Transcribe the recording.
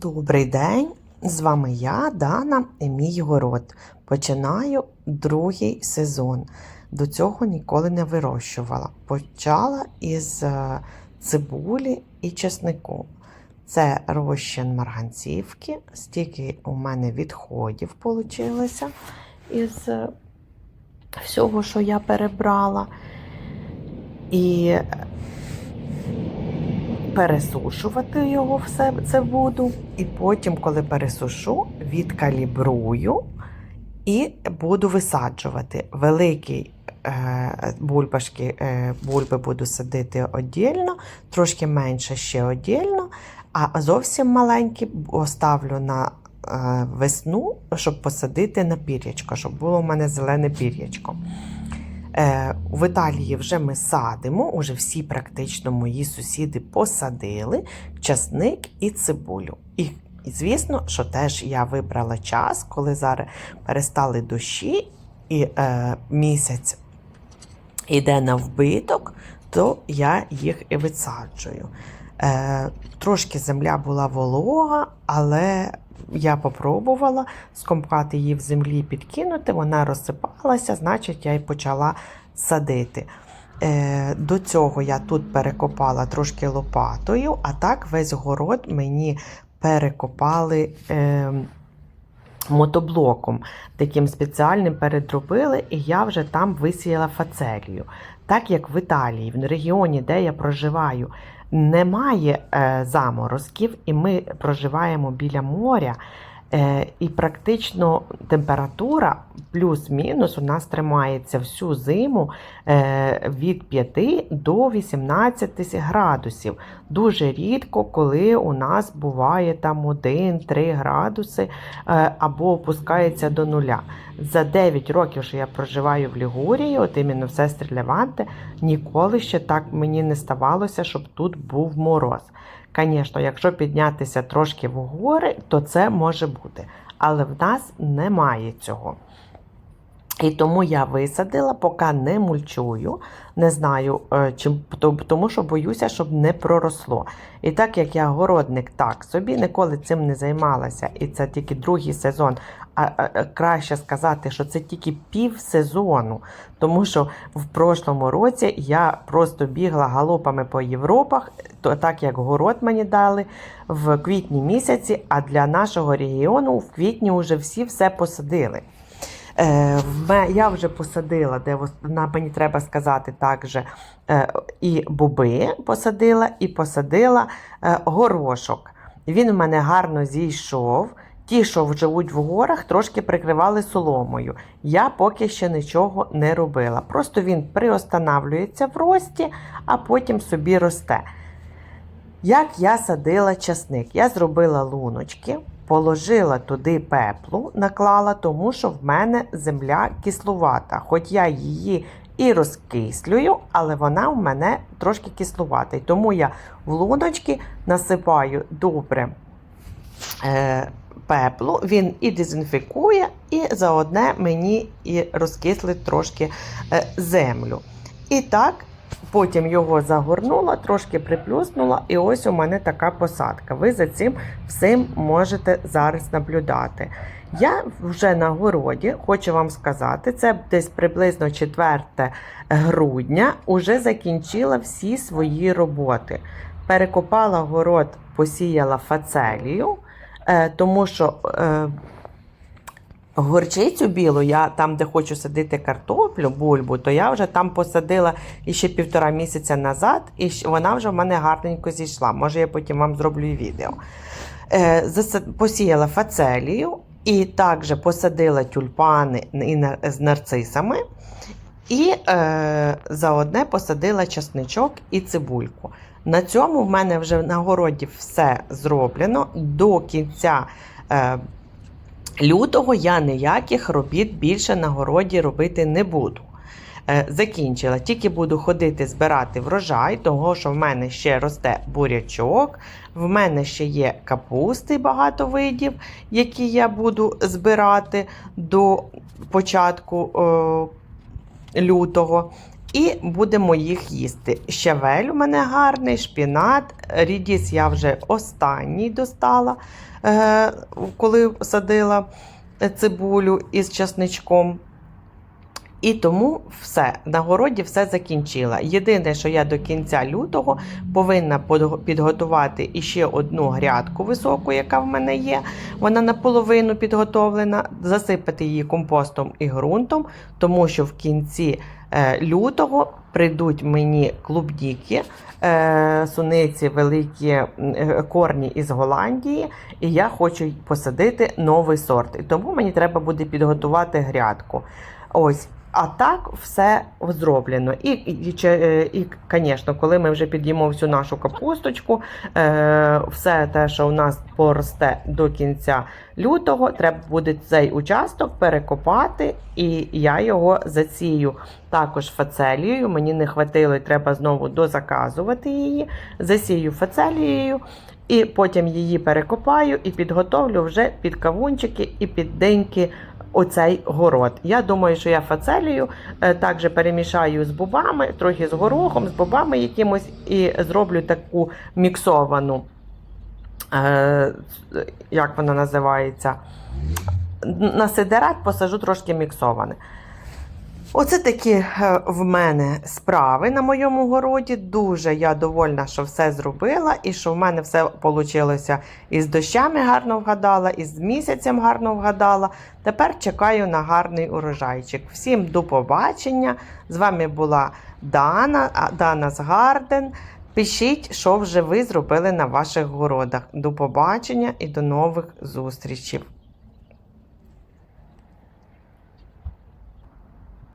Добрий день! З вами я, Дана, і мій город. Починаю другий сезон. До цього ніколи не вирощувала. Почала із е, цибулі і чеснику. Це розчин марганцівки. Стільки у мене відходів вийшло із е, всього, що я перебрала. І пересушувати його все це буду. І потім, коли пересушу, відкалібрую і буду висаджувати. Великі е, бульбашки, е, бульби буду садити віддільно, трошки менше ще віддільно, а зовсім маленькі оставлю на е, весну, щоб посадити на пір'ячко, щоб було у мене зелене пір'ячко. Е, в Італії вже ми садимо, уже всі практично мої сусіди посадили часник і цибулю. І, звісно, що теж я вибрала час, коли зараз перестали дощі, і е, місяць йде на вбиток, то я їх і висаджую. Е, трошки земля була волога, але я попробувала скомкати її в землі, підкинути, вона розсипалася, значить, я й почала садити. Е, до цього я тут перекопала трошки лопатою, а так весь город мені перекопали е, мотоблоком. Таким спеціальним передробили, і я вже там висіяла фацелію. Так як в Італії, в регіоні, де я проживаю, немає е, заморозків, і ми проживаємо біля моря. Е, і практично температура плюс-мінус у нас тримається всю зиму е, від 5 до 18 градусів. Дуже рідко, коли у нас буває там 1-3 градуси е, або опускається до нуля. За 9 років, що я проживаю в Лігурії, от іменно в сестрі Леванте, ніколи ще так мені не ставалося, щоб тут був мороз. Звісно, якщо піднятися трошки вгори, то це може бути. Але в нас немає цього. І тому я висадила, поки не мульчую, не знаю, е, чим, тому що боюся, щоб не проросло. І так як я городник так собі, ніколи цим не займалася, і це тільки другий сезон, а, а, краще сказати, що це тільки пів сезону, тому що в прошлому році я просто бігла галопами по Європах, то так як город мені дали в квітні місяці, а для нашого регіону в квітні вже всі все посадили. Е, я вже посадила, де мені треба сказати також, е, і боби посадила, і посадила е, горошок. Він у мене гарно зійшов. Ті, що живуть в горах, трошки прикривали соломою. Я поки ще нічого не робила. Просто він приостанавлюється в рості, а потім собі росте. Як я садила часник? Я зробила луночки, положила туди пеплу, наклала, тому що в мене земля кислувата. Хоч я її і розкислюю, але вона в мене трошки кислувата. І тому я в луночки насипаю добре пеплу, він і дезінфікує, і заодне мені і розкислить трошки е, землю. І так, потім його загорнула, трошки приплюснула, і ось у мене така посадка. Ви за цим всім можете зараз наблюдати. Я вже на городі, хочу вам сказати, це десь приблизно 4 грудня, уже закінчила всі свої роботи. Перекопала город, посіяла фацелію, е, тому що е, горчицю білу, я там, де хочу садити картоплю, бульбу, то я вже там посадила іще півтора місяця назад, і вона вже в мене гарненько зійшла. Може, я потім вам зроблю відео. Е, посіяла фацелію і також посадила тюльпани з нарцисами. І е, заодне посадила часничок і цибульку. На цьому в мене вже на городі все зроблено. До кінця е, лютого я ніяких робіт більше на городі робити не буду. Е, закінчила. Тільки буду ходити збирати врожай, того що в мене ще росте бурячок, в мене ще є капусти багато видів, які я буду збирати до початку е, лютого. І будемо їх їсти. Щавель у мене гарний, шпінат. Рідіс я вже останній достала, е, коли садила цибулю із часничком. І тому все, на городі все закінчила. Єдине, що я до кінця лютого повинна підготувати іще одну грядку високу, яка в мене є. Вона наполовину підготовлена, засипати її компостом і ґрунтом, тому що в кінці лютого прийдуть мені клубніки, е, суниці, великі е, корні із Голландії, і я хочу посадити новий сорт. І тому мені треба буде підготувати грядку. Ось. А так все зроблено. І, і, е, і, звісно, коли ми вже під'їмо всю нашу капусточку, е, все те, що у нас поросте до кінця лютого, треба буде цей участок перекопати, і я його засію також фацелією. Мені не хватило, і треба знову дозаказувати її. Засію фацелією. І потім її перекопаю і підготовлю вже під кавунчики і під деньки оцей город. Я думаю, що я фацелію е, також перемішаю з бобами, трохи з горохом, з бобами якимось, і зроблю таку міксовану, е, як вона називається, на сидерат посажу трошки міксоване. Оце такі е, в мене справи на моєму городі. Дуже я довольна, що все зробила, і що в мене все вийшло із дощами гарно вгадала, і з місяцем гарно вгадала. Тепер чекаю на гарний урожайчик. Всім до побачення. З вами була Дана, Дана з Гарден. Пишіть, що вже ви зробили на ваших городах. До побачення і до нових зустрічей.